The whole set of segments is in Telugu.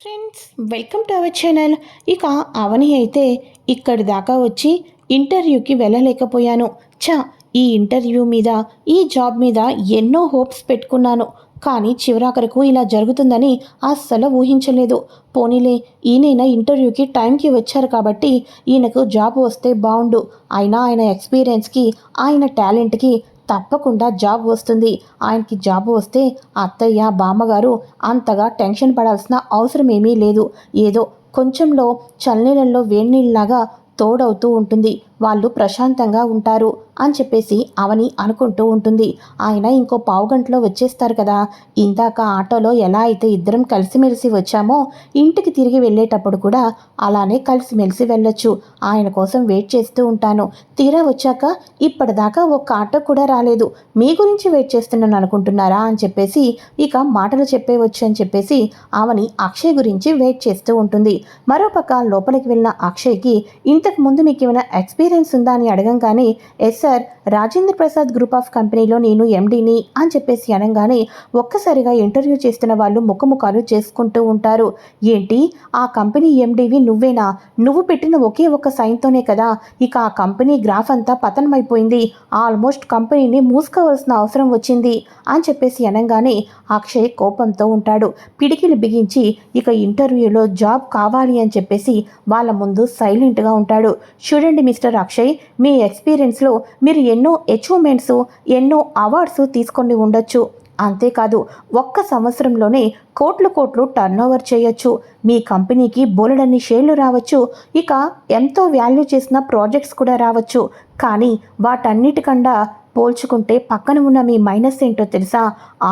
Friends welcome to our channel ఇక అవని అయితే ఇక్కడి దాకా వచ్చి ఇంటర్వ్యూకి వెళ్ళలేకపోయాను. చా ఈ ఇంటర్వ్యూ మీద ఈ జాబ్ మీద ఎన్నో హోప్స్ పెట్టుకున్నాను. కానీ చివరాఖరకు ఇలా జరుగుతుందని అస్సలు ఊహించలేదు. పోనీలే ఈయనైనా ఇంటర్వ్యూకి టైంకి వచ్చారు కాబట్టి ఈయనకు జాబ్ వస్తే బాగుండు అయినా ఆయన ఎక్స్పీరియన్స్కి ఆయన టాలెంట్కి తప్పకుండా జాబ్ వస్తుంది. ఆయనకి జాబ్ వస్తే అత్తయ్య బామ్మగారు అంతగా టెన్షన్ పడాల్సిన అవసరం ఏమీ లేదు. ఏదో కొంచెంలో చల్లనీళ్ళల్లో వేడినీళ్ళలాగా తోడవుతూ ఉంటుంది. వాళ్ళు ప్రశాంతంగా ఉంటారు అని చెప్పేసి అవని అనుకుంటూ ఉంటుంది. ఆయన ఇంకో పావు గంటలో వచ్చేస్తారు కదా. ఇందాక ఆటోలో ఎలా అయితే ఇద్దరం కలిసిమెలిసి వచ్చామో ఇంటికి తిరిగి వెళ్ళేటప్పుడు కూడా అలానే కలిసిమెలిసి వెళ్ళొచ్చు. ఆయన కోసం వెయిట్ చేస్తూ ఉంటాను. తీరా వచ్చాక ఇప్పటిదాకా ఒక్క ఆటో కూడా రాలేదు. మీ గురించి వెయిట్ చేస్తున్నాను అనుకుంటున్నారా అని చెప్పేసి ఇక మాటలు చెప్పేవచ్చు అని చెప్పేసి ఆమెని అక్షయ్ గురించి వెయిట్ చేస్తూ ఉంటుంది. మరోపక్క లోపలికి వెళ్ళిన అక్షయ్కి ఇంతకు ముందు మీకు ఏమైనా ఎక్స్పీరియన్స్ ఎక్స్పీరియన్స్ ఉందా అని అడగంగానే yes sir Rajendra Prasad group of కంపెనీలో నేను ఎండీని అని చెప్పేసి అనగానే ఒక్కసారిగా ఇంటర్వ్యూ చేస్తున్న వాళ్ళు ముఖముఖాలు చేసుకుంటూ ఉంటారు. ఏంటి? ఆ కంపెనీ ఎండీవి నువ్వేనా? నువ్వు పెట్టిన ఒకే ఒక్క సైన్తోనే కదా? ఇక ఆ కంపెనీ గ్రాఫ్ అంతా పతనమైపోయింది. ఆల్మోస్ట్ కంపెనీని మూసుకోవాల్సిన అవసరం వచ్చింది అని చెప్పేసి అనగానే అక్షయ్ కోపంతో ఉంటాడు. పిడికిలు బిగించి ఇక ఇంటర్వ్యూలో జాబ్ కావాలి అని చెప్పేసి వాళ్ళ ముందు సైలెంట్గా ఉంటాడు. చూడండి మిస్టర్ అక్షయ్ మీ ఎక్స్పీరియన్స్లో మీరు ఎన్నో అచీవ్మెంట్స్ ఎన్నో అవార్డ్స్ తీసుకొని ఉండొచ్చు. అంతేకాదు ఒక్క సంవత్సరంలోనే కోట్లు కోట్లు టర్న్ ఓవర్ చేయొచ్చు. మీ కంపెనీకి బోలెడన్ని షేర్లు రావచ్చు. ఇక ఎంతో వాల్యూ చేసిన ప్రాజెక్ట్స్ కూడా రావచ్చు. కానీ వాటన్నిటికన్నా పోల్చుకుంటే పక్కన ఉన్న మీ మైనస్ ఏంటో తెలుసా?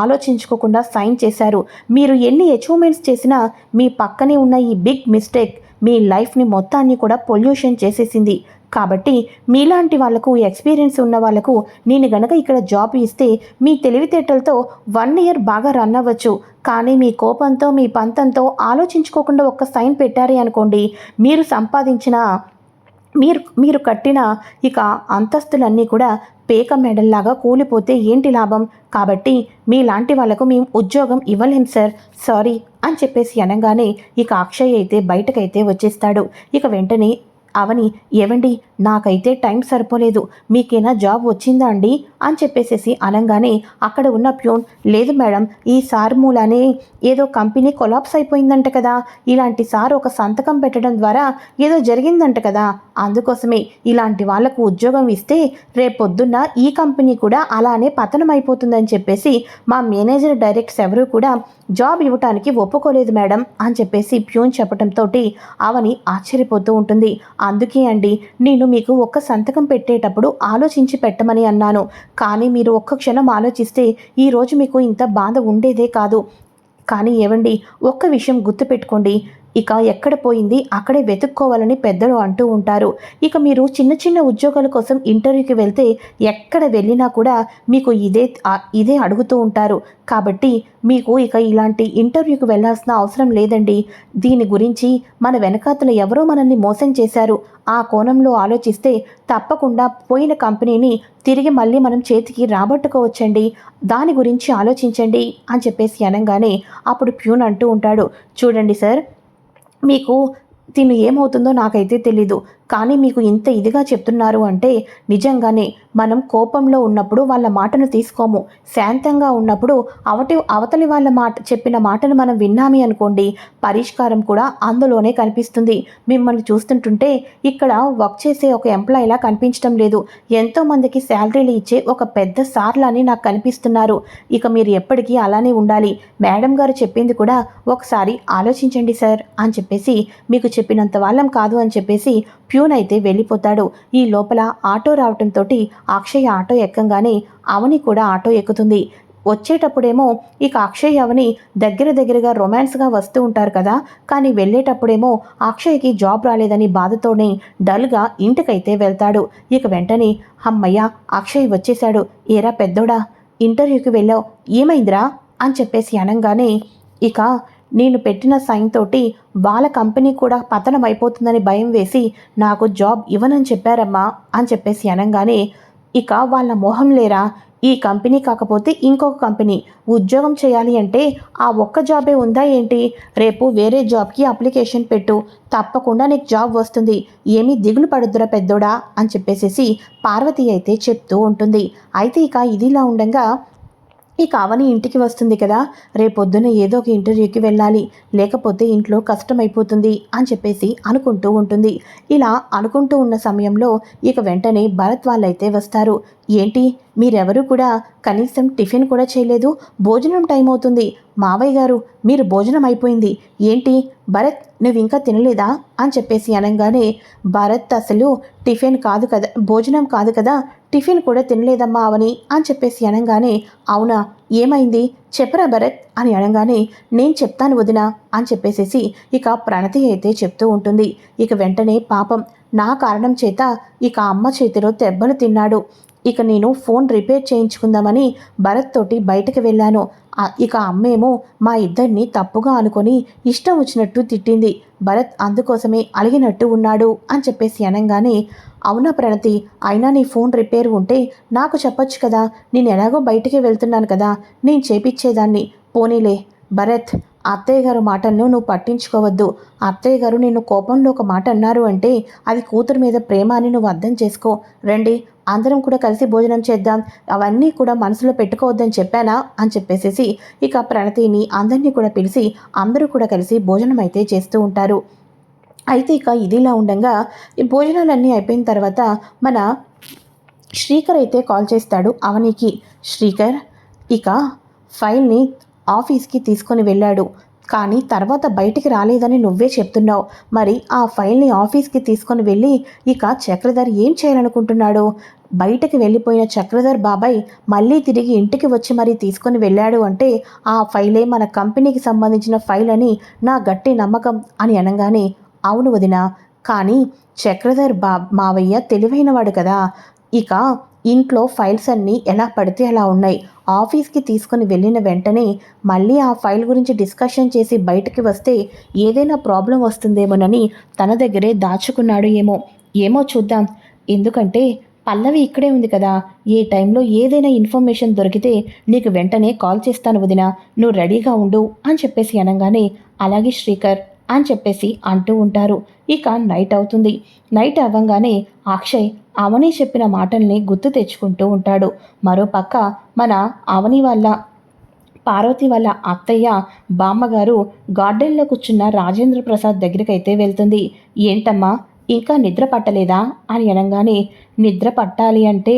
ఆలోచించుకోకుండా సైన్ చేశారు. మీరు ఎన్ని అచీవ్మెంట్స్ చేసినా మీ పక్కనే ఉన్న ఈ బిగ్ మిస్టేక్ మీ లైఫ్ని మొత్తాన్ని కూడా పొల్యూషన్ చేసేసింది. కాబట్టి మీలాంటి వాళ్ళకు ఎక్స్పీరియన్స్ ఉన్న వాళ్ళకు నేను గనక ఇక్కడ జాబ్ ఇస్తే మీ తెలివితేటలతో వన్ ఇయర్ బాగా రన్ అవ్వచ్చు. కానీ మీ కోపంతో మీ పంతంతో ఆలోచించుకోకుండా ఒక్క సైన్ పెట్టారే అనుకోండి మీరు సంపాదించిన మీరు మీరు కట్టిన ఇక అంతస్తులన్నీ కూడా పేక మెడల్లాగా కూలిపోతే ఏంటి లాభం? కాబట్టి మీలాంటి వాళ్ళకు మేము ఉద్యోగం ఇవ్వలేం సార్. సారీ అని చెప్పేసి అనగానే ఇక అక్షయ్ అయితే బయటకైతే వచ్చేస్తాడు. ఇక వెంటనే అవని ఏవండి? నాకైతే టైం సరిపోలేదు మీకేనా జాబ్ వచ్చిందా అండి? అని చెప్పేసేసి అనగానే అక్కడ ఉన్న ప్యూన్ లేదు మేడం ఈ సార్ మూలానే ఏదో కంపెనీ కొలాప్స్ అయిపోయిందంట కదా ఇలాంటి సార్ ఒక సంతకం పెట్టడం ద్వారా ఏదో జరిగిందంట కదా అందుకోసమే ఇలాంటి వాళ్ళకు ఉద్యోగం ఇస్తే రేపొద్దున్న ఈ కంపెనీ కూడా అలానే పతనం అయిపోతుందని చెప్పేసి మా మేనేజర్ డైరెక్ట్స్ ఎవరూ కూడా జాబ్ ఇవ్వటానికి ఒప్పుకోలేదు మేడం అని చెప్పేసి ప్యూన్ చెప్పడంతో అవని ఆశ్చర్యపోతూ ఉంటుంది. అందుకే అండి నేను మీకు ఒక్క సంతకం పెట్టేటప్పుడు ఆలోచించి పెట్టమని అన్నాను. కానీ మీరు ఒక్క క్షణం ఆలోచిస్తే ఈరోజు మీకు ఇంత బాధ ఉండేదే కాదు. కానీ ఏవండి ఒక్క విషయం గుర్తుపెట్టుకోండి. ఇక ఎక్కడ పోయింది? అక్కడే వెతుక్కోవాలని పెద్దలు అంటూ ఉంటారు. ఇక మీరు చిన్న చిన్న ఉద్యోగాల కోసం ఇంటర్వ్యూకి వెళ్తే ఎక్కడ వెళ్ళినా కూడా మీకు ఇదే ఇదే అడుగుతూ ఉంటారు. కాబట్టి మీకు ఇక ఇలాంటి ఇంటర్వ్యూకి వెళ్ళాల్సిన అవసరం లేదండి. దీని గురించి మన వెనకాతలు ఎవరో మనల్ని మోసం చేశారు. ఆ కోణంలో ఆలోచిస్తే తప్పకుండా పోయిన కంపెనీని తిరిగి మళ్ళీ మనం చేతికి రాబట్టుకోవచ్చండి. దాని గురించి ఆలోచించండి అని చెప్పేసి అనగానే అప్పుడు ప్యూన్ అంటూ ఉంటాడు. చూడండి సార్ మీకు తిను ఏమవుతుందో నాకైతే తెలీదు. కానీ మీకు ఇంత ఇదిగా చెప్తున్నారు అంటే నిజంగానే మనం కోపంలో ఉన్నప్పుడు వాళ్ళ మాటను తీసుకోము. శాంతంగా ఉన్నప్పుడు అవటి అవతలి వాళ్ళ మాట చెప్పిన మాటను మనం విన్నామి అనుకోండి పరిష్కారం కూడా అందులోనే కనిపిస్తుంది. మిమ్మల్ని చూస్తుంటుంటే ఇక్కడ వర్క్ చేసే ఒక ఎంప్లాయీలా కనిపించడం లేదు. ఎంతోమందికి శాలరీలు ఇచ్చే ఒక పెద్ద సార్లని నాకు కనిపిస్తున్నారు. ఇక మీరు ఎప్పటికీ అలానే ఉండాలి. మేడం గారు చెప్పింది కూడా ఒకసారి ఆలోచించండి సార్ అని చెప్పేసి మీకు చెప్పినంత వాళ్ళం కాదు అని చెప్పేసి ప్యూన్ అయితే వెళ్ళిపోతాడు. ఈ లోపల ఆటో రావటంతో అక్షయ్ ఆటో ఎక్కంగానే అవని కూడా ఆటో ఎక్కుతుంది. వచ్చేటప్పుడేమో ఇక అక్షయ్ అవని దగ్గర దగ్గరగా రొమాన్స్గా వస్తూ ఉంటారు కదా. కానీ వెళ్ళేటప్పుడేమో అక్షయ్కి జాబ్ రాలేదని బాధతోనే డల్గా ఇంటికైతే వెళ్తాడు. ఇక వెంటనే అమ్మయ్య అక్షయ్ వచ్చేశాడు. ఏరా పెద్దోడా ఇంటర్వ్యూకి వెళ్ళావు ఏమైందిరా? అని చెప్పేసి అనగానే ఇక నేను పెట్టిన సైన్ తోటి వాళ్ళ కంపెనీ కూడా పతనం అయిపోతుందని భయం వేసి నాకు జాబ్ ఇవ్వనని చెప్పారమ్మా అని చెప్పేసి అనగానే ఇక వాళ్ళ మొహం లేరా? ఈ కంపెనీ కాకపోతే ఇంకొక కంపెనీ ఉద్యోగం చేయాలి అంటే ఆ ఒక్క జాబే ఉందా ఏంటి? రేపు వేరే జాబ్కి అప్లికేషన్ పెట్టు తప్పకుండా నీకు జాబ్ వస్తుంది ఏమీ దిగులు పడుద్దురా పెద్దోడా? అని చెప్పేసేసి పార్వతి అయితే చెప్తూ ఉంటుంది. అయితే ఇక ఇదిలా ఉండగా ఈ కావని ఇంటికి వస్తుంది కదా. రేపొద్దున ఏదో ఒక ఇంటర్వ్యూకి వెళ్ళాలి. లేకపోతే ఇంట్లో కష్టమైపోతుంది అని చెప్పేసి అనుకుంటూ ఉంటుంది. ఇలా అనుకుంటూ ఉన్న సమయంలో ఇక వెంటనే భరత్ వాళ్ళైతే వస్తారు. ఏంటి? మీరెవరూ కూడా కనీసం టిఫిన్ కూడా చేయలేదు. భోజనం టైం అవుతుంది. మావయ్య గారు మీరు భోజనం అయిపోయింది. ఏంటి? భరత్ నువ్వు ఇంకా తినలేదా? అని చెప్పేసి అనగానే భరత్ అసలు టిఫిన్ కాదు కదా భోజనం కాదు కదా టిఫిన్ కూడా తినలేదమ్మా అవని అని చెప్పేసి అనగానే అవునా ఏమైంది? చెప్పరా భరత్ అని అనగానే నేను చెప్తాను వదినా అని చెప్పేసేసి ఇక ప్రణతి అయితే చెప్తూ ఉంటుంది. ఇక వెంటనే పాపం నా కారణం చేత ఇక అమ్మ చేతిలో దెబ్బలు తిన్నాడు. ఇక నేను ఫోన్ రిపేర్ చేయించుకుందామని భరత్ తోటి బయటకు వెళ్ళాను. ఇక అమ్మేమో మా ఇద్దరిని తప్పుగా అనుకొని ఇష్టం వచ్చినట్టు తిట్టింది. భరత్ అందుకోసమే అలిగినట్టు ఉన్నాడు అని చెప్పేసి అనగానే అవునా ప్రణతి అయినా నీ ఫోన్ రిపేర్ ఉంటే నాకు చెప్పొచ్చు కదా. నేను ఎలాగో బయటికి వెళ్తున్నాను కదా. నేను చేపిచ్చేదాన్ని. పోనీలే. భరత్ అత్తయ్య గారు మాటలను నువ్వు పట్టించుకోవద్దు. అత్తయ్య గారు నిన్ను కోపంలో ఒక మాట అన్నారు అంటే అది కూతురు మీద ప్రేమ అని నువ్వు అర్థం చేసుకో. రండి అందరం కూడా కలిసి భోజనం చేద్దాం. అవన్నీ కూడా మనసులో పెట్టుకోవద్దని చెప్పానా? అని చెప్పేసేసి ఇక ప్రణతిని అందరినీ కూడా పిలిచి అందరూ కూడా కలిసి భోజనం అయితే చేస్తూ ఉంటారు. అయితే ఇక ఇదిలా ఉండగా ఈ భోజనాలన్నీ అయిపోయిన తర్వాత మన శ్రీకర్ అయితే కాల్ చేస్తాడు అవనికి. శ్రీకర్ ఇక ఫైల్ని ఆఫీస్కి తీసుకొని వెళ్ళాడు. కానీ తర్వాత బయటికి రాలేదని నువ్వే చెప్తున్నావు. మరి ఆ ఫైల్ని ఆఫీస్కి తీసుకొని వెళ్ళి ఇక చక్రధర్ ఏం చేయాలనుకుంటున్నాడు? బయటకు వెళ్ళిపోయిన చక్రధర్ బాబాయ్ మళ్ళీ తిరిగి ఇంటికి వచ్చి మరీ తీసుకొని వెళ్ళాడు అంటే ఆ ఫైలే మన కంపెనీకి సంబంధించిన ఫైల్ అని నా గట్టి నమ్మకం అని అనగానే అవును వదిన కానీ చక్రధర్ బా మావయ్య తెలివైనవాడు కదా. ఇక ఇంట్లో ఫైల్స్ అన్నీ ఎలా పడితే అలా ఉన్నాయి. ఆఫీస్కి తీసుకుని వెళ్ళిన వెంటనే మళ్ళీ ఆ ఫైల్ గురించి డిస్కషన్ చేసి బయటకి వస్తే ఏదైనా ప్రాబ్లం వస్తుందేమోనని తన దగ్గరే దాచుకున్నాడు ఏమో. ఏమో చూద్దాం. ఎందుకంటే పల్లవి ఇక్కడే ఉంది కదా. ఏ టైంలో ఏదైనా ఇన్ఫర్మేషన్ దొరికితే నీకు వెంటనే కాల్ చేస్తాను వదిన. నువ్వు రెడీగా ఉండు అని చెప్పేసి అనగానే అలాగే శ్రీకర్ అని చెప్పేసి అంటూ ఉంటారు. ఇక నైట్ అవుతుంది. నైట్ అవ్వంగానే అక్షయ్ అవని చెప్పిన మాటల్ని గుర్తు తెచ్చుకుంటూ ఉంటాడు. మరోపక్క మన అవని వాళ్ళ పార్వతి వాళ్ళ అత్తయ్య బామ్మగారు గార్డెన్లో కూర్చున్న రాజేంద్ర ప్రసాద్ దగ్గరికైతే వెళ్తుంది. ఏంటమ్మా ఇంకా నిద్ర పట్టలేదా? అని అనగానే నిద్ర పట్టాలి అంటే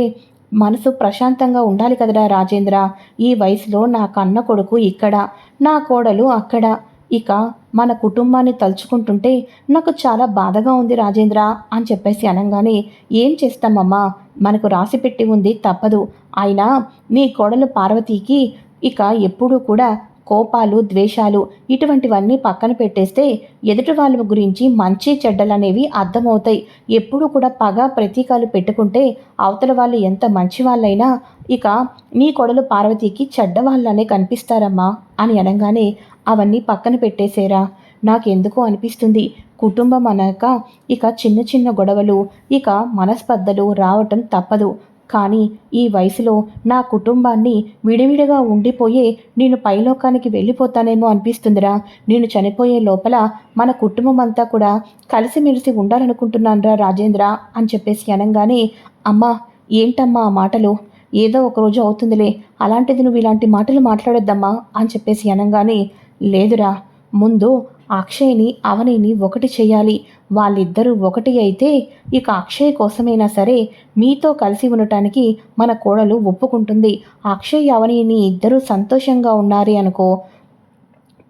మనసు ప్రశాంతంగా ఉండాలి కదరా రాజేంద్ర. ఈ వయసులో నా కన్న కొడుకు ఇక్కడ నా కోడలు అక్కడ. ఇక మన కుటుంబాన్ని తలుచుకుంటుంటే నాకు చాలా బాధగా ఉంది రాజేంద్ర అని చెప్పేసి అనగానే ఏం చేస్తామమ్మా? మనకు రాసి పెట్టి ఉంది తప్పదు. అయినా నీ కోడలు పార్వతీకి ఇక ఎప్పుడూ కూడా కోపాలు ద్వేషాలు ఇటువంటివన్నీ పక్కన పెట్టేస్తే ఎదుటి వాళ్ళ గురించి మంచి చెడ్డలనేవి అర్థమవుతాయి. ఎప్పుడూ కూడా పగ ప్రతీకాలు పెట్టుకుంటే అవతల వాళ్ళు ఎంత మంచి వాళ్ళైనా ఇక నీ కొడలు పార్వతీకి చెడ్డవాళ్ళనే కనిపిస్తారమ్మా అని అనగానే అవన్నీ పక్కన పెట్టేసేరా నాకెందుకో అనిపిస్తుంది. కుటుంబం అనక ఇక చిన్న చిన్న గొడవలు ఇక మనస్పర్ధలు రావటం తప్పదు. కానీ ఈ వయసులో నా కుటుంబాన్ని విడివిడిగా ఉండిపోయే నేను పైలోకానికి వెళ్ళిపోతానేమో అనిపిస్తుందిరా. నేను చనిపోయే లోపల మన కుటుంబం అంతా కూడా కలిసిమెలిసి ఉండాలనుకుంటున్నానురా రాజేంద్ర అని చెప్పేసి అనగానే అమ్మా ఏంటమ్మా ఆ మాటలు? ఏదో ఒకరోజు అవుతుందిలే. అలాంటిది నువ్వు ఇలాంటి మాటలు మాట్లాడొద్దమ్మా అని చెప్పేసి అనగానే లేదురా ముందు అక్షయ్ని అవనిని ఒకటి చేయాలి వాళ్ళిద్దరూ ఒకటి అయితే ఇక అక్షయ్ కోసమైనా సరే మీతో కలిసి ఉండటానికి మన కోడలు ఒప్పుకుంటుంది. అక్షయ్ అవనిని ఇద్దరూ సంతోషంగా ఉన్నారే అనుకో.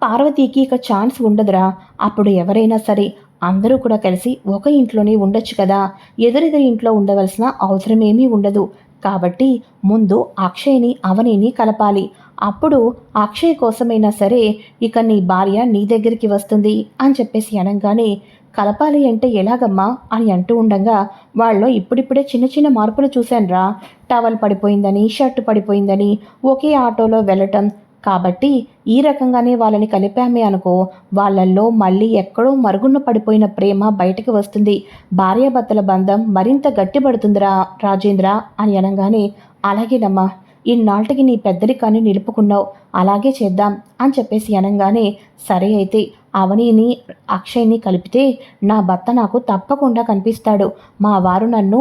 పార్వతీకి ఇక ఛాన్స్ ఉండదురా. అప్పుడు ఎవరైనా సరే అందరూ కూడా కలిసి ఒక ఇంట్లోనే ఉండొచ్చు కదా. ఎదురెదురు ఇంట్లో ఉండవలసిన అవసరమేమీ ఉండదు. కాబట్టి ముందు అక్షయ్ని అవనిని కలపాలి. అప్పుడు అక్షయ్ కోసమైనా సరే ఇక నీ భార్య నీ దగ్గరికి వస్తుంది అని చెప్పేసి అనగానే కలపాలి అంటే ఎలాగమ్మా? అని అంటూ ఉండగా వాళ్ళు ఇప్పుడిప్పుడే చిన్న చిన్న మార్పులు చూశానురా. టవల్ పడిపోయిందని షర్ట్ పడిపోయిందని ఒకే ఆటోలో వెళ్ళటం కాబట్టి ఈ రకంగానే వాళ్ళని కలిపామే అనుకో వాళ్ళల్లో మళ్ళీ ఎక్కడో మరుగున పడిపోయిన ప్రేమ బయటకు వస్తుంది. భార్యాభర్తల బంధం మరింత గట్టిపడుతుందిరా రాజేంద్ర అని అనగానే అలాగేనమ్మా ఇన్నాళ్ళకి నీ పెద్దరికాన్ని నిలుపుకున్నావు అలాగే చేద్దాం అని చెప్పేసి అనగానే సరే అయితే అవనిని అక్షయ్ని కలిపితే నా భర్త నాకు తప్పకుండా కనిపిస్తాడు. మా వారు నన్ను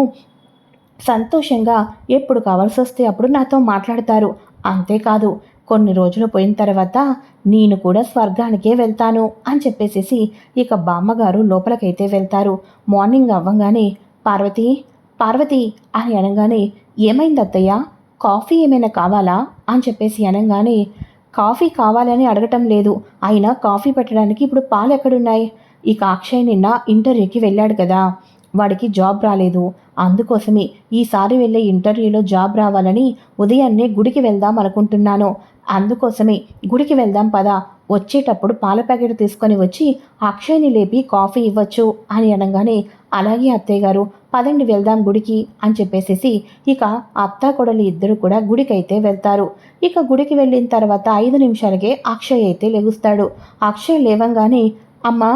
సంతోషంగా ఎప్పుడు కావాల్సి వస్తే అప్పుడు నాతో మాట్లాడతారు. అంతేకాదు కొన్ని రోజులు పోయిన తర్వాత నేను కూడా స్వర్గానికే వెళ్తాను అని చెప్పేసేసి ఇక బామ్మగారు లోపలికైతే వెళ్తారు. మార్నింగ్ అవ్వగానే పార్వతి పార్వతి అని అనగానే ఏమైంది అత్తయ్య? కాఫీ ఏమైనా కావాలా? అని చెప్పేసి అనగానే కాఫీ కావాలని అడగటం లేదు. అయినా కాఫీ పెట్టడానికి ఇప్పుడు పాలు ఎక్కడున్నాయి? ఇక అక్షయ్ నిన్న ఇంటర్వ్యూకి వెళ్ళాడు కదా. వాడికి జాబ్ రాలేదు. అందుకోసమే ఈసారి వెళ్ళే ఇంటర్వ్యూలో జాబ్ రావాలని ఉదయాన్నే గుడికి వెళ్దాం అనుకుంటున్నాను. అందుకోసమే గుడికి వెళ్దాం పదా. వచ్చేటప్పుడు పాల ప్యాకెట్ తీసుకొని వచ్చి అక్షయ్ని లేపి కాఫీ ఇవ్వచ్చు అని అనగానే అలాగే అత్తయ్య గారు పదండి వెళ్దాం గుడికి అని చెప్పేసేసి ఇక అత్త కొడలు ఇద్దరు కూడా గుడికైతే వెళ్తారు. ఇక గుడికి వెళ్ళిన తర్వాత ఐదు నిమిషాలకే అక్షయ్ అయితే లెగుస్తాడు. అక్షయ్ లేవంగానే అమ్మా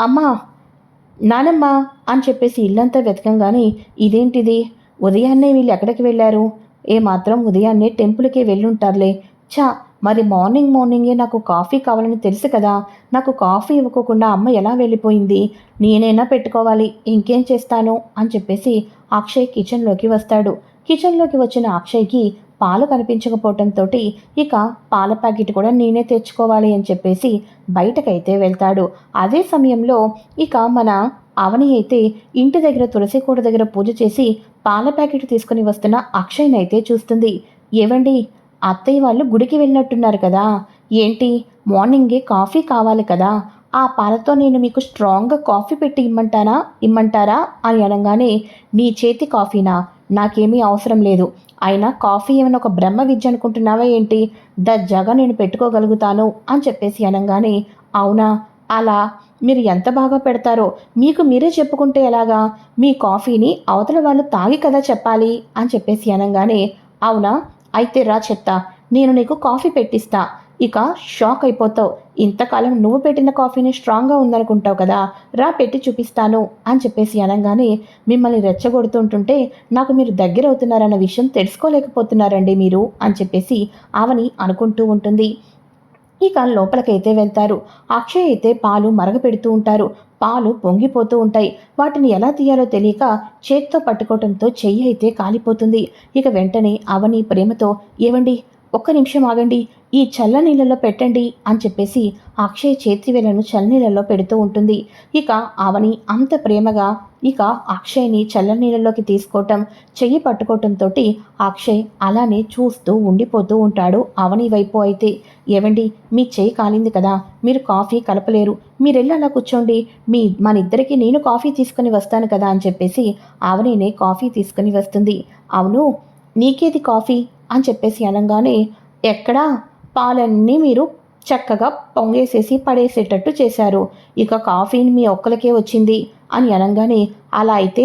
అమ్మా నానమ్మ అని చెప్పేసి ఇల్లంతా వెతకంగానే ఇదేంటిది? ఉదయాన్నే వీళ్ళు ఎక్కడికి వెళ్ళారు? ఏ మాత్రం ఉదయాన్నే టెంపుల్కి వెళ్ళుంటారులే. చా మరి మార్నింగ్ మార్నింగే నాకు కాఫీ కావాలని తెలుసు కదా. నాకు కాఫీ ఇవ్వకోకుండా అమ్మ ఎలా వెళ్ళిపోయింది? నేనైనా పెట్టుకోవాలి ఇంకేం చేస్తాను? అని చెప్పేసి అక్షయ్ కిచెన్లోకి వస్తాడు. కిచెన్లోకి వచ్చిన అక్షయ్కి పాలు కనిపించకపోవటంతో ఇక పాల ప్యాకెట్ కూడా నేనే తెచ్చుకోవాలి అని చెప్పేసి బయటకైతే వెళ్తాడు. అదే సమయంలో ఇక మన అవని అయితే ఇంటి దగ్గర తులసి కోట దగ్గర పూజ చేసి పాల ప్యాకెట్ తీసుకుని వస్తున్న అక్షయ్నైతే చూస్తుంది. ఏవండి? అత్తయ్య వాళ్ళు గుడికి వెళ్ళినట్టున్నారు కదా. ఏంటి? మార్నింగే కాఫీ కావాలి కదా. ఆ పాలతో నేను మీకు స్ట్రాంగ్గా కాఫీ పెట్టి ఇమ్మంటానా? ఇమ్మంటారా? అని అనగానే నీ చేతి కాఫీనా? నాకేమీ అవసరం లేదు. అయినా కాఫీ ఏమైనా ఒక బ్రహ్మ విద్య అనుకుంటున్నావా ఏంటి? దజ్జాగా నేను పెట్టుకోగలుగుతాను అని చెప్పేసి అనగానే అవునా? అలా? మీరు ఎంత బాగా పెడతారో మీకు మీరే చెప్పుకుంటే ఎలాగా? మీ కాఫీని అవతల వాళ్ళు తాగి కదా చెప్పాలి అని చెప్పేసి అనగానే అవునా? అయితే రా చెత్త నేను నీకు కాఫీ పెట్టిస్తా. ఇక షాక్ అయిపోతావు. ఇంతకాలం నువ్వు పెట్టిన కాఫీని స్ట్రాంగ్గా ఉందనుకుంటావు కదా రా పెట్టి చూపిస్తాను అని చెప్పేసి అనగానే మిమ్మల్ని రెచ్చగొడుతుంటుంటే నాకు మీరు దగ్గర అవుతున్నారన్న విషయం తెలుసుకోలేకపోతున్నారండి మీరు అని చెప్పేసి ఆవని అనుకుంటూ ఉంటుంది. ఇక లోపలికైతే వెళ్తారు. అక్షయ్ అయితే పాలు మరగపెడుతూ ఉంటారు. పాలు పొంగిపోతూ ఉంటాయి. వాటిని ఎలా తీయాలో తెలియక చేత్తో పట్టుకోవడంతో చెయ్యి అయితే కాలిపోతుంది. ఇక వెంటనే అవని ప్రేమతో ఏవండి ఒక్క నిమిషం ఆగండి ఈ చల్ల నీళ్ళలో పెట్టండి అని చెప్పేసి అక్షయ్ చేతివేలను చల్లనీళ్ళలో పెడుతూ ఉంటుంది. ఇక ఆమెని అంత ప్రేమగా ఇక అక్షయ్ని చల్ల నీళ్ళలోకి తీసుకోవటం చెయ్యి పట్టుకోవటంతో అక్షయ్ అలానే చూస్తూ ఉండిపోతూ ఉంటాడు అవని వైపు అయితే. ఏవండి మీ చెయ్యి కాలింది కదా మీరు కాఫీ కలపలేరు మీరెళ్ళి అలా కూర్చోండి మీ మన ఇద్దరికి నేను కాఫీ తీసుకుని వస్తాను కదా అని చెప్పేసి అవనినే కాఫీ తీసుకుని వస్తుంది. అవును నీకేది కాఫీ? అని చెప్పేసి అనగానే ఎక్కడా? పాలన్నీ మీరు చక్కగా పొంగేసేసి పడేసేటట్టు చేశారు. ఇక కాఫీని మీ ఒక్కరికే వచ్చింది అని అనగానే అలా అయితే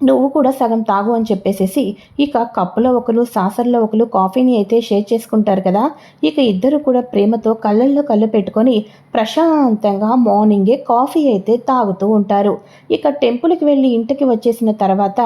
నువ్వు కూడా సగం తాగు అని చెప్పేసేసి ఇక కప్పులో ఒకరు సాసర్లో ఒకరు కాఫీని అయితే షేర్ చేసుకుంటారు కదా. ఇక ఇద్దరు కూడా ప్రేమతో కళ్ళల్లో కళ్ళు పెట్టుకొని ప్రశాంతంగా మార్నింగే కాఫీ అయితే తాగుతూ ఉంటారు. ఇక టెంపుల్కి వెళ్ళి ఇంటికి వచ్చేసిన తర్వాత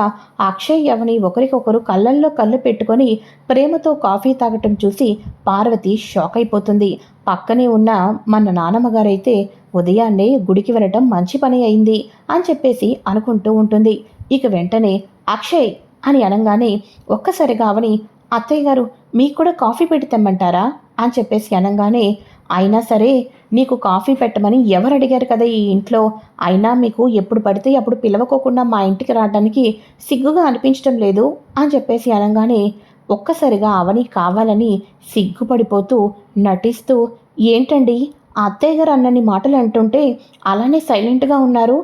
అక్షయ్ అవని ఒకరికొకరు కళ్ళల్లో కళ్ళు పెట్టుకొని ప్రేమతో కాఫీ తాగటం చూసి పార్వతి షాక్ అయిపోతుంది. పక్కనే ఉన్న మన నానమ్మగారైతే ఉదయాన్నే గుడికి వెళ్ళటం మంచి పని అయింది అని చెప్పేసి అనుకుంటూ ఉంటుంది. ఇక వెంటనే అక్షయ్ అని అనగానే ఒక్కసారిగా అవని అత్తయ్య గారు మీకు కూడా కాఫీ పెట్టి తెమ్మంటారా? అని చెప్పేసి అనగానే అయినా సరే నీకు కాఫీ పెట్టమని ఎవరు అడిగారు కదా ఈ ఇంట్లో? అయినా మీకు ఎప్పుడు పడితే అప్పుడు పిలవకోకుండా మా ఇంటికి రావడానికి సిగ్గుగా అనిపించడం లేదు? అని చెప్పేసి అనగానే ఒక్కసారిగా అవని కావాలని సిగ్గుపడిపోతూ నటిస్తూ ఏంటండి అత్తయ్య గారు అన్నని మాటలు అంటుంటే అలానే సైలెంట్గా ఉన్నారు?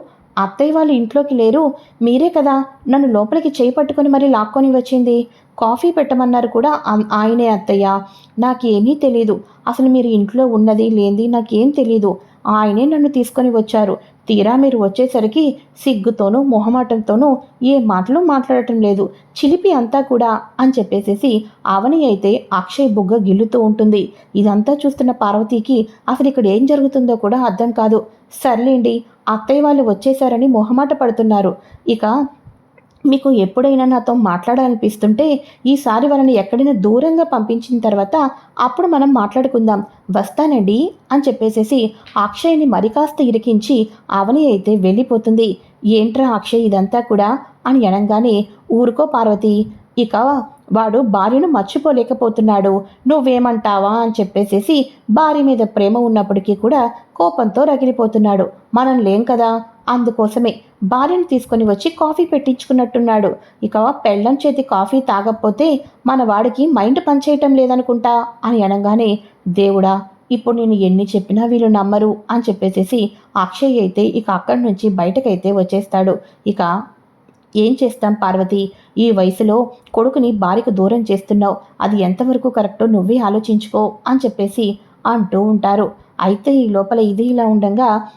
అత్తయ్య వాళ్ళు ఇంట్లోకి లేరు. మీరే కదా నన్ను లోపలికి చేయి పట్టుకొని మరి లాక్కొని వచ్చింది. కాఫీ పెట్టమన్నారు కూడా ఆయనే అత్తయ్య. నాకేమీ తెలీదు. అసలు మీరు ఇంట్లో ఉన్నది లేనిది నాకేం తెలీదు. ఆయనే నన్ను తీసుకొని వచ్చారు. తీరా మీరు వచ్చేసరికి సిగ్గుతోనూ మొహమాటంతోనూ ఏ మాటలు మాట్లాడటం లేదు. చిలిపి అంతా కూడా అని చెప్పేసేసి అవని అయితే అక్షయ్ బుగ్గ గిల్లుతూ ఉంటుంది. ఇదంతా చూస్తున్న పార్వతీకి అసలు ఇక్కడ ఏం జరుగుతుందో కూడా అర్థం కాదు. సర్లేండి అత్తయ్య వాళ్ళు వచ్చేసారని మొహమాట పడుతున్నారు. ఇక మీకు ఎప్పుడైనా నాతో మాట్లాడాలనిపిస్తుంటే ఈసారి వాళ్ళని ఎక్కడైనా దూరంగా పంపించిన తర్వాత అప్పుడు మనం మాట్లాడుకుందాం. వస్తానండి అని చెప్పేసేసి అక్షయ్ని మరి కాస్త ఇరికించి అవని అయితే వెళ్ళిపోతుంది. ఏంట్రా అక్షయ్ ఇదంతా కూడా అని అనగానే ఊరుకో పార్వతి. ఇక వాడు భార్యను మర్చిపోలేకపోతున్నాడు. నువ్వేమంటావా అని చెప్పేసేసి భార్య మీద ప్రేమ ఉన్నప్పటికీ కూడా కోపంతో రగిలిపోతున్నాడు. మనం లేం కదా? అందుకోసమే భార్యను తీసుకొని వచ్చి కాఫీ పెట్టించుకున్నట్టున్నాడు. ఇక పెళ్ళం చేతి కాఫీ తాగకపోతే మన వాడికి మైండ్ పనిచేయటం లేదనుకుంటా? అని అనగానే దేవుడా ఇప్పుడు నేను ఎన్ని చెప్పినా వీళ్ళు నమ్మరు అని చెప్పేసేసి అక్షయ్ అయితే ఇక అక్కడి నుంచి బయటకైతే వచ్చేస్తాడు. ఇక ఏం చేస్తాం పార్వతి? ఈ వయసులో కొడుకుని భార్యకు దూరం చేస్తున్నావు. అది ఎంతవరకు కరెక్టో నువ్వే ఆలోచించుకో అని చెప్పేసి అంటూ ఉంటారు. అయితే ఈ లోపల ఇది ఇలా ఉండగా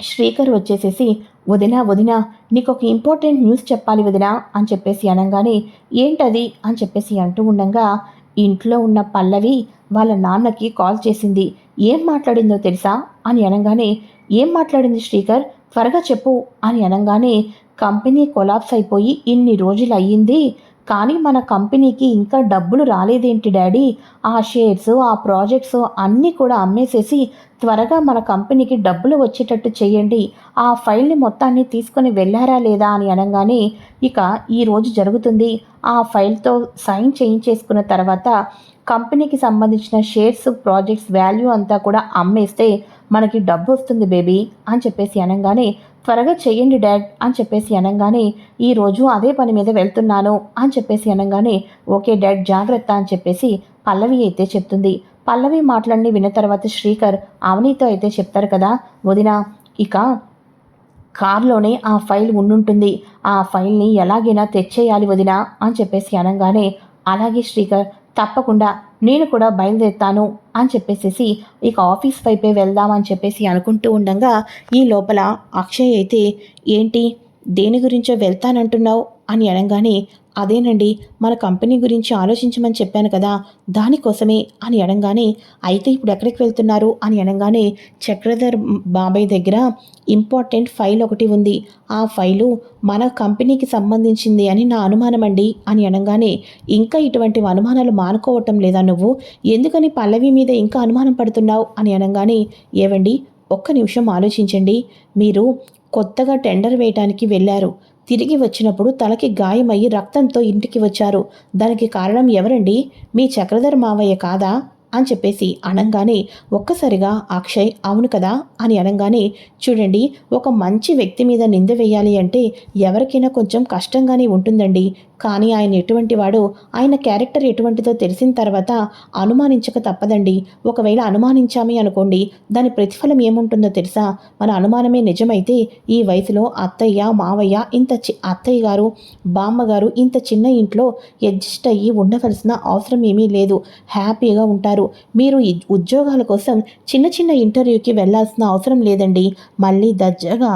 శ్రీకర్ వచ్చేసేసి వదినా వదినా నీకు ఒక ఇంపార్టెంట్ న్యూస్ చెప్పాలి వదినా అని చెప్పేసి అనగానే ఏంటది? అని చెప్పేసి అంటూ ఉండగా ఇంట్లో ఉన్న పల్లవి వాళ్ళ నాన్నకి కాల్ చేసింది. ఏం మాట్లాడిందో తెలుసా? అని అనగానే ఏం మాట్లాడింది శ్రీకర్? త్వరగా చెప్పు అని అనగానే కంపెనీ కొలాప్స్ అయిపోయి ఇన్ని రోజులు అయ్యింది. కానీ మన కంపెనీకి ఇంకా డబ్బులు రాలేదేంటి డాడీ? ఆ షేర్స్ ఆ ప్రాజెక్ట్స్ అన్నీ కూడా అమ్మేసేసి త్వరగా మన కంపెనీకి డబ్బులు వచ్చేటట్టు చేయండి. ఆ ఫైల్ని మొత్తాన్ని తీసుకొని వెళ్ళారా లేదా అని అనగానే ఇక ఈరోజు జరుగుతుంది. ఆ ఫైల్తో సైన్ చేయించేసుకున్న తర్వాత కంపెనీకి సంబంధించిన షేర్స్ ప్రాజెక్ట్స్ వాల్యూ అంతా కూడా అమ్మేస్తే మనకి డబ్బు వస్తుంది బేబీ అని చెప్పేసి అనగానే త్వరగా చెయ్యండి డాడ్ అని చెప్పేసి అనగానే ఈరోజు అదే పని మీద వెళ్తున్నాను అని చెప్పేసి అనగానే ఓకే డాడ్ జాగ్రత్త అని చెప్పేసి పల్లవి అయితే చెప్తుంది. పల్లవి మాటలన్నీ విన్న తర్వాత శ్రీకర్ అవనీతో అయితే చెప్తారు కదా వదిన ఇక కార్లోనే ఆ ఫైల్ ఉండుంటుంది. ఆ ఫైల్ని ఎలాగైనా తెచ్చేయాలి వదినా అని చెప్పేసి అనగానే అలాగే శ్రీకర్ తప్పకుండా నేను కూడా బయలుదేరుతాను అని చెప్పేసేసి ఇక ఆఫీస్ వైపే వెళ్దామని చెప్పేసి అనుకుంటూ ఉండగా ఈ లోపల అక్షయ్ అయితే ఏంటి? దేని గురించో వెళ్తానంటున్నావు? అని అనగానే అదేనండి మన కంపెనీ గురించి ఆలోచించమని చెప్పాను కదా దానికోసమే అని అనగానే అయితే ఇప్పుడు ఎక్కడికి వెళ్తున్నారు? అని అనగానే చక్రధర్ బాబాయ్ దగ్గర ఇంపార్టెంట్ ఫైల్ ఒకటి ఉంది. ఆ ఫైలు మన కంపెనీకి సంబంధించింది అని నా అనుమానం అండి అని అనగానే ఇంకా ఇటువంటి అనుమానాలు మానుకోవటం లేదా నువ్వు? ఎందుకని పల్లవి మీద ఇంకా అనుమానం పడుతున్నావు? అని అనగానే ఏవండి ఒక్క నిమిషం ఆలోచించండి. మీరు కొత్తగా టెండర్ వేయటానికి వెళ్ళారు. తిరిగి వచ్చినప్పుడు తలకి గాయమయ్యి రక్తంతో ఇంటికి వచ్చారు. దానికి కారణం ఎవరండి? మీ చక్రధర్ మావయ్య కాదా? అని చెప్పేసి అనగానే ఒక్కసారిగా అక్షయ్ అవును కదా? అని అనగానే చూడండి ఒక మంచి వ్యక్తి మీద నింద వేయాలి అంటే ఎవరికైనా కొంచెం కష్టంగానే ఉంటుందండి. కానీ ఆయన ఎటువంటి వాడో ఆయన క్యారెక్టర్ ఎటువంటిదో తెలిసిన తర్వాత అనుమానించక తప్పదండి. ఒకవేళ అనుమానించామే అనుకోండి దాని ప్రతిఫలం ఏముంటుందో తెలుసా? మన అనుమానమే నిజమైతే ఈ వయసులో అత్తయ్య మావయ్య ఇంత చి అత్తయ్య గారు బామ్మగారు ఇంత చిన్న ఇంట్లో అడ్జస్ట్ అయ్యి ఉండవలసిన అవసరం ఏమీ లేదు. హ్యాపీగా ఉంటారు. మీరు ఉద్యోగాల కోసం చిన్న చిన్న ఇంటర్వ్యూకి వెళ్ళాల్సిన అవసరం లేదండి. మళ్ళీ దర్జాగా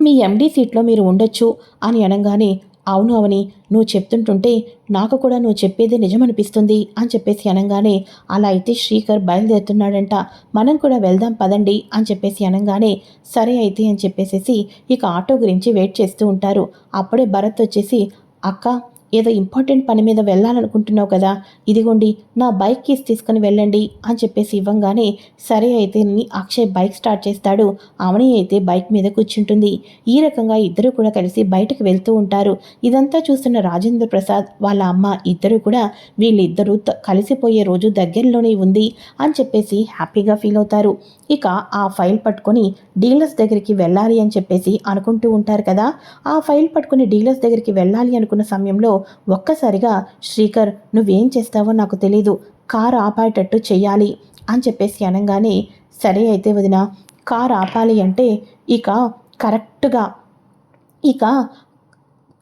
మీ ఎండీ సీట్లో మీరు ఉండొచ్చు అని అనగానే అవును అవని నువ్వు చెప్తుంటుంటే నాకు కూడా నువ్వు చెప్పేది నిజమనిపిస్తుంది అని చెప్పేసి అనగానే అలా అయితే శ్రీకర్ బయలుదేరుతున్నాడంట. మనం కూడా వెళ్దాం పదండి అని చెప్పేసి అనగానే సరే అయితే అని చెప్పేసేసి ఇక ఆటో గురించి వెయిట్ చేస్తూ ఉంటారు. అప్పుడే భరత్ వచ్చేసి అక్క ఏదో ఇంపార్టెంట్ పని మీద వెళ్ళాలనుకుంటున్నావు కదా ఇదిగోండి నా బైక్ కీస్ తీసుకుని వెళ్ళండి అని చెప్పేసి ఇవ్వంగానే సరే అయితే అక్షయ్ బైక్ స్టార్ట్ చేస్తాడు. అవని అయితే బైక్ మీద కూర్చుంటుంది. ఈ రకంగా ఇద్దరు కూడా కలిసి బయటకు వెళ్తూ ఉంటారు. ఇదంతా చూస్తున్న రాజేంద్ర ప్రసాద్ వాళ్ళ అమ్మ ఇద్దరు కూడా వీళ్ళిద్దరూ త- కలిసిపోయే రోజు దగ్గరలోనే ఉంది అని చెప్పేసి హ్యాపీగా ఫీల్ అవుతారు. ఇక ఆ ఫైల్ పట్టుకొని డీలర్స్ దగ్గరికి వెళ్ళాలి అని చెప్పేసి అనుకుంటూ ఉంటారు కదా. ఆ ఫైల్ పట్టుకుని డీలర్స్ దగ్గరికి వెళ్ళాలి అనుకున్న సమయంలో ఒక్కసారిగా శ్రీకర్ నువ్వేం చేస్తావో నాకు తెలీదు. కారు ఆపేటట్టు చెయ్యాలి అని చెప్పేసి అనగానే సరే అయితే వదిన కారు ఆపాలి అంటే ఇక కరెక్ట్గా ఇక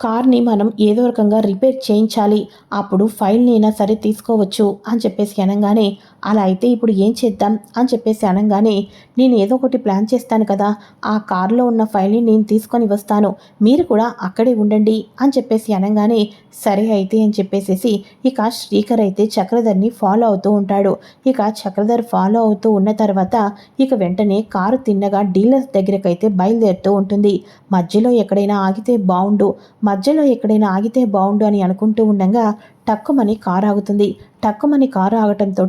కార్ని మనం ఏదో రకంగా రిపేర్ చేయించాలి. అప్పుడు ఫైల్ని అయినా సరే తీసుకోవచ్చు అని చెప్పేసి అనగానే అలా అయితే ఇప్పుడు ఏం చేద్దాం అని చెప్పేసి అనగానే నేను ఏదో ఒకటి ప్లాన్ చేస్తాను కదా ఆ కారులో ఉన్న ఫైల్ని నేను తీసుకొని వస్తాను మీరు కూడా అక్కడే ఉండండి అని చెప్పేసి అనగానే సరే అయితే అని చెప్పేసేసి ఇక శ్రీకర్ అయితే చక్రధర్ని ఫాలో అవుతూ ఉంటాడు. ఇక చక్రధర్ ఫాలో అవుతూ ఉన్న తర్వాత ఇక వెంటనే కారు తిన్నగా డీలర్స్ దగ్గరకైతే బయలుదేరుతూ ఉంటుంది. మధ్యలో ఎక్కడైనా ఆగితే బాగుండు మధ్యలో ఎక్కడైనా ఆగితే బాగుండు అని అనుకుంటూ ఉండగా టక్కుమని కారు ఆగుతుంది టక్కుమని కారు ఆగటంతో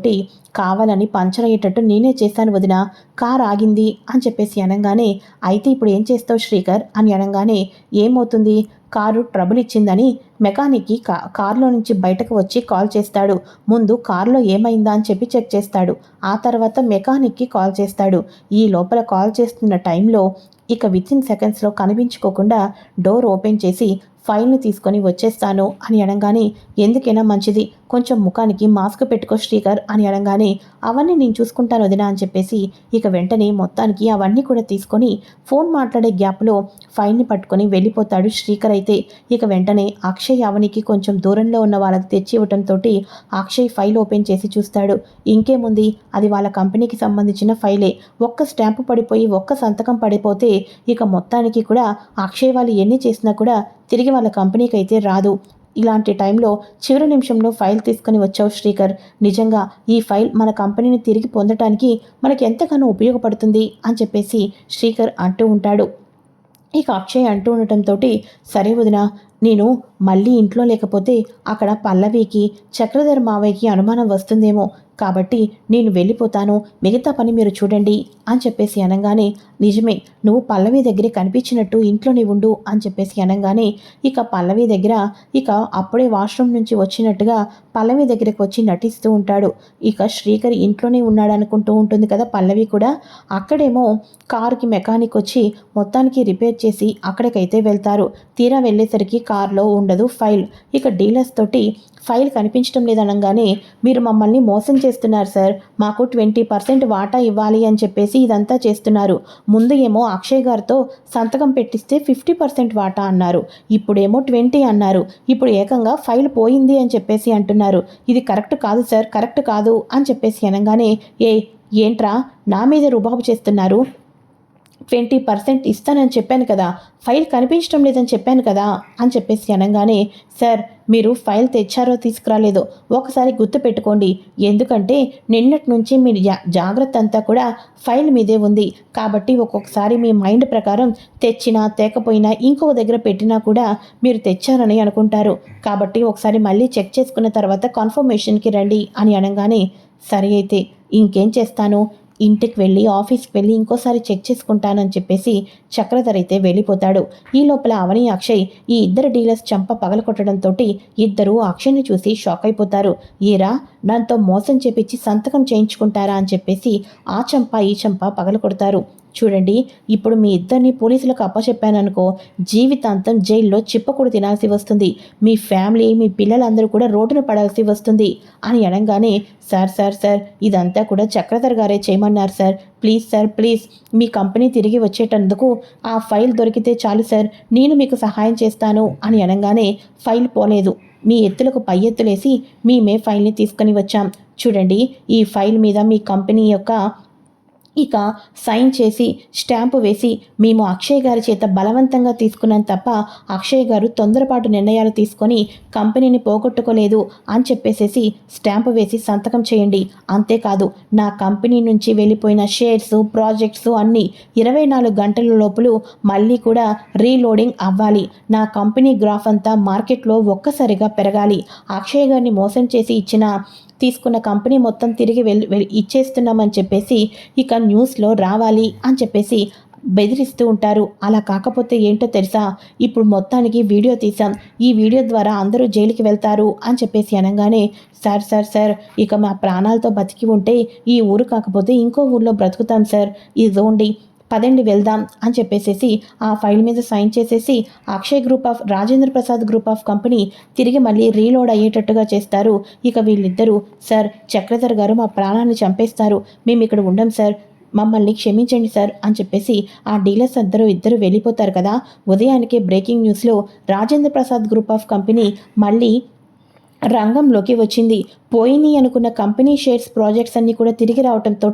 కావాలని పంచర్ అయ్యేటట్టు నేనే చేశాను వదిన. కారు ఆగింది అని చెప్పేసి అనగానే అయితే ఇప్పుడు ఏం చేస్తావు శ్రీకర్? అని అనగానే ఏమవుతుంది? కారు ట్రబుల్ ఇచ్చిందని మెకానిక్కి కా కారులో నుంచి బయటకు వచ్చి కాల్ చేస్తాడు. ముందు కారులో ఏమైందా అని చెప్పి చెక్ చేస్తాడు. ఆ తర్వాత మెకానిక్కి కాల్ చేస్తాడు. ఈ లోపల కాల్ చేస్తున్న టైంలో ఇక విత్ ఇన్ సెకండ్స్లో కనిపించుకోకుండా డోర్ ఓపెన్ చేసి ఫైల్ని తీసుకొని వచ్చేస్తాను అని అనగానే ఎందుకైనా మంచిది. కొంచెం ముఖానికి మాస్క్ పెట్టుకో శ్రీకర్ అని అనగానే అవన్నీ నేను చూసుకుంటాను వదినా అని చెప్పేసి ఇక వెంటనే మొత్తానికి అవన్నీ కూడా తీసుకొని ఫోన్ మాట్లాడే గ్యాప్లో ఫైల్ని పట్టుకొని వెళ్ళిపోతాడు శ్రీకర్ అయితే. ఇక వెంటనే అక్షయ్ అవనికి కొంచెం దూరంలో ఉన్న వాళ్ళకి తెచ్చి ఇవ్వటంతో అక్షయ్ ఫైల్ ఓపెన్ చేసి చూస్తాడు. ఇంకేముంది? అది వాళ్ళ కంపెనీకి సంబంధించిన ఫైలే. ఒక్క స్టాంపు పడిపోయి ఒక్క సంతకం పడిపోతే ఇక మొత్తానికి కూడా అక్షయ్ వాళ్ళు ఎన్ని చేసినా కూడా తిరిగి వాళ్ళ కంపెనీకి అయితే రాదు. ఇలాంటి టైంలో చివరి నిమిషంలో ఫైల్ తీసుకొని వచ్చావు శ్రీకర్. నిజంగా ఈ ఫైల్ మన కంపెనీని తిరిగి పొందటానికి మనకి ఎంతగానో ఉపయోగపడుతుంది అని చెప్పేసి శ్రీకర్ అంటూ ఉంటాడు. ఇక అక్షయ్ అంటూ ఉండటంతో సరే వదిన నేను మళ్ళీ ఇంట్లో లేకపోతే అక్కడ పల్లవికి చక్రధర్ మావయ్యకి అనుమానం వస్తుందేమో. కాబట్టి నేను వెళ్ళిపోతాను మిగతా పని మీరు చూడండి అని చెప్పేసి అనగానే నిజమే నువ్వు పల్లవి దగ్గరే కనిపించినట్టు ఇంట్లోనే ఉండు అని చెప్పేసి అనగానే ఇక పల్లవి దగ్గర ఇక అప్పుడే వాష్రూమ్ నుంచి వచ్చినట్టుగా పల్లవి దగ్గరికి వచ్చి నటిస్తూ ఉంటాడు. ఇక శ్రీకర్ ఇంట్లోనే ఉన్నాడు అనుకుంటూ ఉంటుంది కదా పల్లవి కూడా. అక్కడేమో కారుకి మెకానిక్ వచ్చి మొత్తానికి రిపేర్ చేసి అక్కడికైతే వెళ్తారు. తీరా వెళ్ళేసరికి కార్లో ఉండదు. ఫైల్. ఇక డీలర్స్ తోటి ఫైల్ కనిపించడం లేదనగానే మీరు మమ్మల్ని మోసం చేస్తున్నారు సార్. మాకు ట్వంటీ పర్సెంట్ వాటా ఇవ్వాలి అని చెప్పేసి ఇదంతా చేస్తున్నారు. ముందు ఏమో అక్షయ్ గారితో సంతకం పెట్టిస్తే ఫిఫ్టీ పర్సెంట్ వాటా అన్నారు. ఇప్పుడేమో ట్వంటీ అన్నారు. ఇప్పుడు ఏకంగా ఫైల్ పోయింది అని చెప్పేసి అంటున్నారు. ఇది కరెక్ట్ కాదు సార్. కరెక్ట్ కాదు అని చెప్పేసి అనగానే ఏ ఏంట్రా? నా మీద రుబాబు చేస్తున్నారు. ట్వంటీ పర్సెంట్ ఇస్తానని చెప్పాను కదా. ఫైల్ కనిపించడం లేదని చెప్పాను కదా అని చెప్పేసి అనగానే సార్ మీరు ఫైల్ తెచ్చారో తీసుకురాలేదో. ఒకసారి గుర్తు పెట్టుకోండి. ఎందుకంటే నిన్నటి నుంచి మీ జా జాగ్రత్త అంతా కూడా ఫైల్ మీదే ఉంది. కాబట్టి ఒక్కొక్కసారి మీ మైండ్ ప్రకారం తెచ్చినా తేకపోయినా ఇంకొక దగ్గర పెట్టినా కూడా మీరు తెచ్చారని అనుకుంటారు. కాబట్టి ఒకసారి మళ్ళీ చెక్ చేసుకున్న తర్వాత కన్ఫర్మేషన్కి రండి అని అనగానే సరే అయితే ఇంకేం చేస్తాను? ఇంటికి వెళ్ళి ఆఫీస్కి వెళ్ళి ఇంకోసారి చెక్ చేసుకుంటానని చెప్పేసి చక్రధర్ అయితే వెళ్ళిపోతాడు. ఈ లోపల అవని అక్షయ్ ఈ ఇద్దరు డీలర్స్ చంప పగలకొట్టడంతో ఇద్దరు అక్షయ్ని చూసి షాక్ అయిపోతారు. ఈరా దాంతో మోసం చేపించి సంతకం చేయించుకుంటారా అని చెప్పేసి ఆ చంప ఈ చంప పగలకొడతారు చూడండి ఇప్పుడు మీ ఇద్దరిని పోలీసులకు అప్పచెప్పాననుకో జీవితాంతం జైల్లో చిప్పకూడు తినాల్సి వస్తుంది. మీ ఫ్యామిలీ మీ పిల్లలందరూ కూడా రోడ్డున పడాల్సి వస్తుంది. అని అనగానే సార్ సార్ సార్ ఇదంతా కూడా చక్రధర్ గారే చేయమన్నారు సార్. ప్లీజ్ సార్ ప్లీజ్ మీ కంపెనీ తిరిగి వచ్చేటందుకు ఆ ఫైల్ దొరికితే చాలు సార్. నేను మీకు సహాయం చేస్తాను. అని అనగానే ఫైల్ పోలేదు. మీ ఎత్తులకు పై ఎత్తులేసి మేమే ఫైల్ని తీసుకొని వచ్చాం. చూడండి ఈ ఫైల్ మీద మీ కంపెనీ యొక్క ఇక సైన్ చేసి స్టాంపు వేసి మేము అక్షయ్ గారి చేత బలవంతంగా తీసుకున్నాం తప్ప అక్షయ్ గారు తొందరపాటు నిర్ణయాలు తీసుకొని కంపెనీని పోగొట్టుకోలేదు అని చెప్పేసేసి స్టాంపు వేసి సంతకం చేయండి. అంతేకాదు నా కంపెనీ నుంచి వెళ్ళిపోయిన షేర్స్ ప్రాజెక్ట్స్ అన్నీ ఇరవై నాలుగు గంటల లోపల మళ్ళీ కూడా రీలోడింగ్ అవ్వాలి. నా కంపెనీ గ్రాఫ్ అంతా మార్కెట్లో ఒక్కసారిగా పెరగాలి. అక్షయ్ గారిని మోసం చేసి ఇచ్చిన తీసుకున్న కంపెనీ మొత్తం తిరిగి వెళ్ళి ఇచ్చేస్తున్నామని చెప్పేసి ఇక న్యూస్లో రావాలి అని చెప్పేసి బెదిరిస్తూ ఉంటారు. అలా కాకపోతే ఏంటో తెలుసా? ఇప్పుడు మొత్తానికి వీడియో తీసాం ఈ వీడియో ద్వారా అందరూ జైలుకి వెళ్తారు అని చెప్పేసి అనగానే సార్ సార్ సార్ ఇక మా ప్రాణాలతో బతికి ఉంటే ఈ ఊరు కాకపోతే ఇంకో ఊర్లో బ్రతుకుతాం సార్. ఇదోండి పదండి వెళ్దాం అని చెప్పేసేసి ఆ ఫైల్ మీద సైన్ చేసేసి Akshay group of Rajendra Prasad group of company తిరిగి మళ్ళీ రీలోడ్ అయ్యేటట్టుగా చేస్తారు. ఇక వీళ్ళిద్దరూ సార్ చక్రధర్ గారు మా ప్రాణాన్ని చంపేస్తారు. మేము ఇక్కడ ఉండం సార్. మమ్మల్ని క్షమించండి సార్ అని చెప్పేసి ఆ డీలర్స్ అందరూ ఇద్దరు వెళ్ళిపోతారు కదా. ఉదయానికే బ్రేకింగ్ న్యూస్లో Rajendra Prasad group of company మళ్ళీ రంగంలోకి వచ్చింది. పోయినాయి అనుకున్న కంపెనీ షేర్స్ ప్రాజెక్ట్స్ అన్నీ కూడా తిరిగి రావడంతో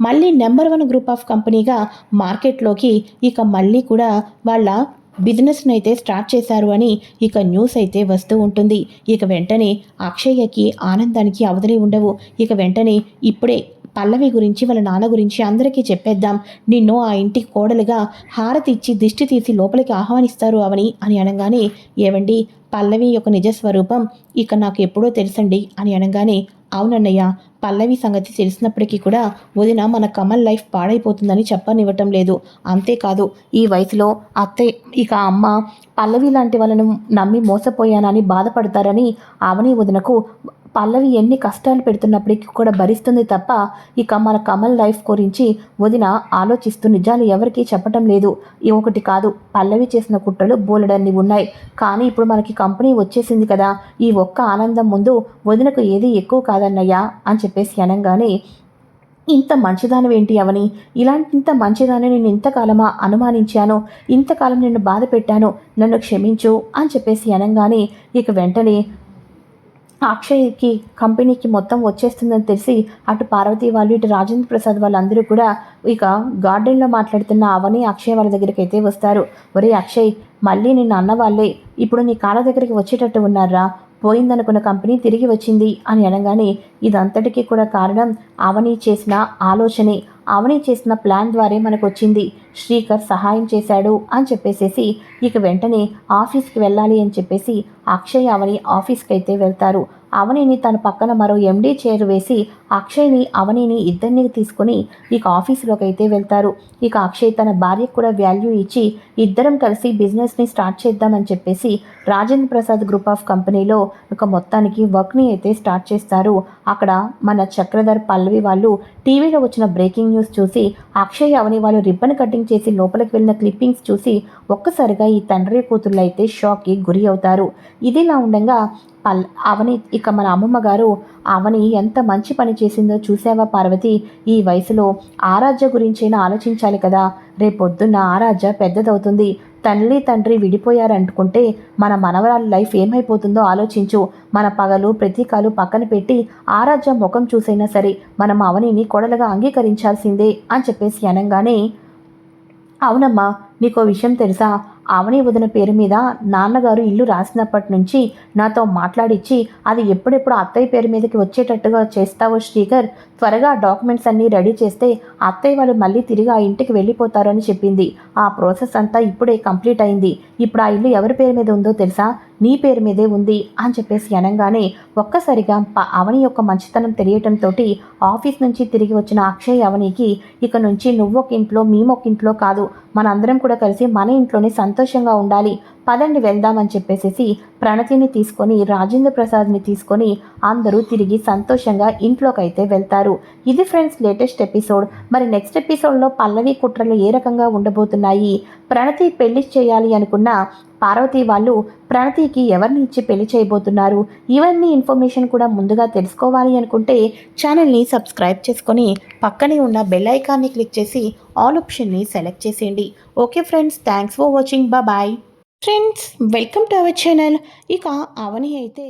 మళ్ళీ నెంబర్ వన్ గ్రూప్ ఆఫ్ కంపెనీగా మార్కెట్లోకి ఇక మళ్ళీ కూడా వాళ్ళ బిజినెస్ని అయితే స్టార్ట్ చేశారు అని ఇక న్యూస్ అయితే వస్తూ ఉంటుంది. ఇక వెంటనే అక్షయ్యకి ఆనందానికి అవధులే ఉండవు. ఇక వెంటనే ఇప్పుడే పల్లవి గురించి వాళ్ళ నాన్న గురించి అందరికీ చెప్పేద్దాం. నిన్ను ఆ ఇంటికి కోడలుగా హారతి ఇచ్చి దిష్టి తీసి లోపలికి ఆహ్వానిస్తారు అవని అని అనగానే ఏవండి పల్లవి యొక్క నిజ స్వరూపం ఇక నాకు ఎప్పుడో తెలుసండి అని అనగానే అవునన్నయ్య పల్లవి సంగతి తెలిసినప్పటికీ కూడా వదిన మన కమల్ లైఫ్ పాడైపోతుందని చెప్పనివ్వటం లేదు. అంతేకాదు ఈ వయసులో అత్తే ఇక అమ్మ పల్లవి లాంటి వాళ్ళను నమ్మి మోసపోయానని బాధపడతారని అవని వదినకు పల్లవి ఎన్ని కష్టాలు పెడుతున్నప్పటికీ కూడా భరిస్తుంది తప్ప ఇక మన కమల్ లైఫ్ గురించి వదిన ఆలోచిస్తూ నిజాలు ఎవరికీ చెప్పటం లేదు. ఒకటి కాదు పల్లవి చేసిన కుట్రలు బోలెడన్ని ఉన్నాయి. కానీ ఇప్పుడు మనకి కంపెనీ వచ్చేసింది కదా ఈ ఒక్క ఆనందం ముందు వదినకు ఏది ఎక్కువ కాదన్నయ్యా అని చెప్పేసి అనగానే ఇంత మంచిదానం ఏంటి అవని? ఇలాంటి ఇంత మంచిదాన్ని నేను ఇంతకాలమా అనుమానించాను? ఇంతకాలం నిన్ను బాధ పెట్టాను నన్ను క్షమించు అని చెప్పేసి అనగానే ఇక వెంటనే అక్షయ్కి కంపెనీకి మొత్తం వచ్చేస్తుందని తెలిసి అటు పార్వతి వాళ్ళు ఇటు రాజేంద్ర ప్రసాద్ వాళ్ళందరూ కూడా ఇక గార్డెన్లో మాట్లాడుతున్న అవని అక్షయ్ వాళ్ళ దగ్గరికి అయితే వస్తారు. ఒరే అక్షయ్ మళ్ళీ నిన్న అన్న వాళ్ళే. ఇప్పుడు నీ కాళ్ళ దగ్గరికి వచ్చేటట్టు ఉన్నారా? పోయిందనుకున్న కంపెనీ తిరిగి వచ్చింది అని అనగానే ఇదంతటికీ కూడా కారణం అవని చేసిన ఆలోచనే. అవని చేసిన ప్లాన్ ద్వారా మనకు వచ్చింది శ్రీకర్ సహాయం చేశాడు అని చెప్పేసేసి ఇక వెంటనే ఆఫీస్కి వెళ్ళాలి అని చెప్పేసి అక్షయ్ అవని ఆఫీస్కి అయితే వెళ్తారు. అవనిని తన పక్కన మరో ఎండీ చైర్ వేసి అక్షయ్ని అవనిని ఇద్దరిని తీసుకొని ఇక ఆఫీసులోకి అయితే వెళ్తారు. ఇక అక్షయ్ తన భార్యకు కూడా వాల్యూ ఇచ్చి ఇద్దరం కలిసి బిజినెస్ని స్టార్ట్ చేద్దామని చెప్పేసి రాజేంద్ర ప్రసాద్ గ్రూప్ ఆఫ్ కంపెనీలో ఒక మొత్తానికి వర్క్ని అయితే స్టార్ట్ చేస్తారు. అక్కడ మన చక్రధర్ పల్లవి వాళ్ళు టీవీలో వచ్చిన బ్రేకింగ్ న్యూస్ చూసి అక్షయ్ అవని వాళ్ళు రిబ్బన్ కటింగ్ చేసి లోపలికి వెళ్ళిన క్లిప్పింగ్స్ చూసి ఒక్కసారిగా ఈ తండ్రి కూతుళ్ళు అయితే షాక్కి గురి అవుతారు. ఇదిలా ఉండగా పల్ అవని ఇక మన అమ్మమ్మ గారు అవని ఎంత మంచి పని చేసిందో చూసావా పార్వతి? ఈ వయసులో ఆరాధ్య గురించైనా ఆలోచించాలి కదా. రేపొద్దున్న ఆరాధ్య పెద్దదవుతుంది. తల్లి తండ్రి విడిపోయారనుకుంటే మన మనవరాల లైఫ్ ఏమైపోతుందో ఆలోచించు. మన పగలు ప్రతీకాలు పక్కన పెట్టి ఆరాధ్య ముఖం చూసైనా సరే మనం అవనిని కొడలుగా అంగీకరించాల్సిందే అని చెప్పేసి అనగానే అవునమ్మా నీకో విషయం తెలుసా? అవని వదిన పేరు మీద నాన్నగారు ఇల్లు రాసినప్పటి నుంచి నాతో మాట్లాడిచ్చి అది ఎప్పుడెప్పుడు అత్తయ్య పేరు మీదకి వచ్చేటట్టుగా చేస్తావో శ్రీకర్ త్వరగా డాక్యుమెంట్స్ అన్నీ రెడీ చేస్తే అత్తయ్య వాళ్ళు మళ్ళీ తిరిగి ఆ ఇంటికి వెళ్ళిపోతారని చెప్పింది. ఆ ప్రాసెస్ అంతా ఇప్పుడే కంప్లీట్ అయింది. ఇప్పుడు ఆ ఇల్లు ఎవరి పేరు మీద ఉందో తెలుసా? నీ పేరు మీదే ఉంది అని చెప్పేసి అనగానే ఒక్కసారిగా ప- అవని యొక్క మంచితనం తెలియటంతో ఆఫీస్ నుంచి తిరిగి వచ్చిన అక్షయ్ అవనికి ఇక నుంచి నువ్వొక ఇంట్లో మేమొక ఇంట్లో కాదు మనందరం కూడా కలిసి మన ఇంట్లోనే సంత సంతోషంగా ఉండాలి. పదండి వెళ్దామని చెప్పేసేసి ప్రణతిని తీసుకొని రాజేంద్ర ప్రసాద్ని తీసుకొని అందరూ తిరిగి సంతోషంగా ఇంట్లోకి అయితే వెళ్తారు. ఇది ఫ్రెండ్స్ లేటెస్ట్ ఎపిసోడ్. మరి నెక్స్ట్ ఎపిసోడ్లో పల్లవి కుట్రలు ఏ రకంగా ఉండబోతున్నాయి? ప్రణతి పెళ్ళి చేయాలి అనుకున్న పార్వతి వాళ్ళు ప్రణతికి ఎవరిని ఇచ్చి పెళ్ళి చేయబోతున్నారు? ఇవన్నీ ఇన్ఫర్మేషన్ కూడా ముందుగా తెలుసుకోవాలి అనుకుంటే ఛానల్ని సబ్స్క్రైబ్ చేసుకొని పక్కనే ఉన్న బెల్ ఐకాన్ని క్లిక్ చేసి ఆల్ ఆప్షన్ని సెలెక్ట్ చేసేయండి. Okay friends thanks for watching. Bye friends welcome to our channel ఇక అవని అయితే